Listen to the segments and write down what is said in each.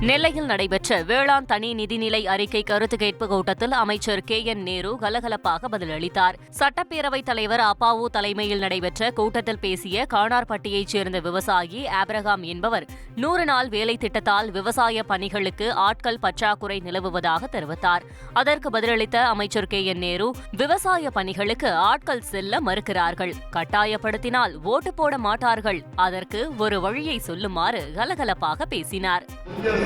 நெல்லையில் நடைபெற்ற வேளாண் தனி நிதிநிலை அறிக்கை கருத்து கேட்பு கூட்டத்தில் அமைச்சர் கே என் நேரு கலகலப்பாக பதிலளித்தார். சட்டப்பேரவைத் தலைவர் அப்பாவு தலைமையில் நடைபெற்ற கூட்டத்தில் பேசிய காணார்பட்டியைச் சேர்ந்த விவசாயி ஆப்ரஹாம் என்பவர் நூறு நாள் வேலை திட்டத்தால் விவசாய பணிகளுக்கு ஆட்கள் பற்றாக்குறை நிலவுவதாக தெரிவித்தார். அதற்கு பதிலளித்த அமைச்சர் கே என் நேரு விவசாய பணிகளுக்கு ஆட்கள் செல்ல மறுக்கிறார்கள். கட்டாயப்படுத்தினால் ஓட்டு போட மாட்டார்கள். அதற்கு ஒரு வழியை சொல்லுமாறு கலகலப்பாக பேசினார்.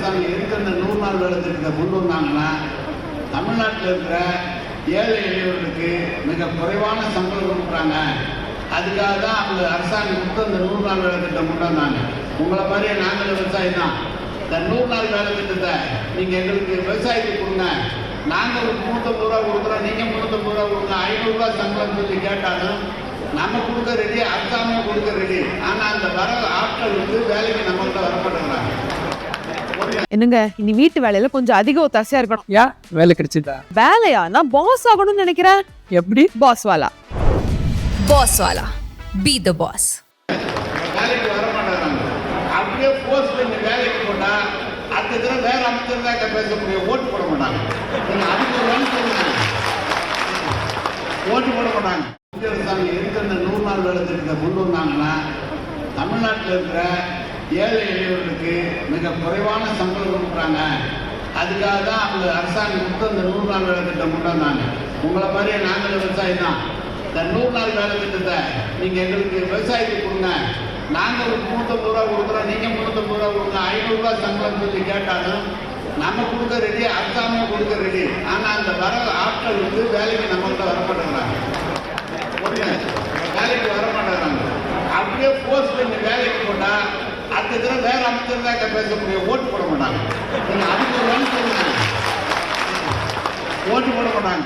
இந்திய இருக்கிற நூறு நாள் வேலை திட்டத்தை கொண்டு வந்தாங்கன்னா தமிழ்நாட்டில் இருக்கிற ஏழை எளியவர்களுக்கு மிக குறைவான சம்பளம் கொடுக்குறாங்க. அதுக்காக தான் அவங்க அரசாங்கம் கொடுத்து அந்த நூறு நாள் வேலை திட்டம் கொண்டு வந்தாங்க. உங்களை மாதிரியே நாங்கள் விவசாயி தான். இந்த நூறு நாள் வேலை திட்டத்தை நீங்கள் எங்களுக்கு விவசாயத்துக்கு கொடுங்க. நாங்கள் ஒரு முந்நூற்றம்பது ரூபா கொடுக்குறோம் நீங்கள் முந்நூற்றம்பது ரூபா கொடுங்க. ஐநூறுரூவா சம்பளம் சொல்லி கேட்டாலும் நம்ம கொடுக்க ரெடி அரசாங்கம் கொடுக்க ரெடி ஆனால் அந்த வர ஆட்கள் வந்து வேலைக்கு நம்மகிட்ட வரமாட்டேங்கிறாங்க என்னங்க இனி வீட்டு வேலையில கொஞ்சம் அதிக ஒத்தாசையா இருக்கணும். ஏன் வேலை கிடைச்சிதா? வேலையா நான் பாஸ் ஆகணும்னு நினைக்கிறேன். எப்படி? பாஸ் வாலா. ஓட்டு போட மாட்டாங்க. நூறு நாள் வேலை திட்டத்தை கொண்டு வந்தாங்கன்னா தமிழ்நாட்டில் இருக்கிற ஏழை எளியவர்களுக்கு மிக குறைவான சம்பளம் பண்ணுறாங்க அதுக்காக தான் அவங்க அரசாங்கம் கொடுத்து அந்த நூறு நாள் வேலை திட்டம் கொண்டு வந்தாங்க உங்களை மாதிரியே நாங்கள் விவசாயி தான். இந்த நூறு நாள் வேலை திட்டத்தை நீங்கள் எங்களுக்கு விவசாயத்துக்கு கொடுங்க. நாங்கள் ஒரு முந்நூற்றம்பது ரூபா கொடுக்குறோம். நீங்கள் முந்நூற்றம்பது ரூபா கொடுங்க. ஐநூறுரூவா சம்பளம் சொல்லி கேட்டாலும் நம்ம கொடுக்க ரெடி அரசாங்கம் கொடுக்க ரெடி. ஆனால் அந்த வர ஆட்கள் வந்து வேலைக்கு நம்மகிட்ட வர மாட்டேங்கிறாங்க. வேலைக்கு வர மாட்டேங்கிறாங்க. அப்படியே போஸ்ட் பண்ணி வேலைக்கு போட்டால் அடுத்த தடவை வேற அமைச்சர் தான் பேச முடியும். ஓட்டு போட மாட்டாங்க. நீங்க அதுக்கு ஒரு வழி சொல்லுங்க. ஓட்டு போட மாட்டாங்க.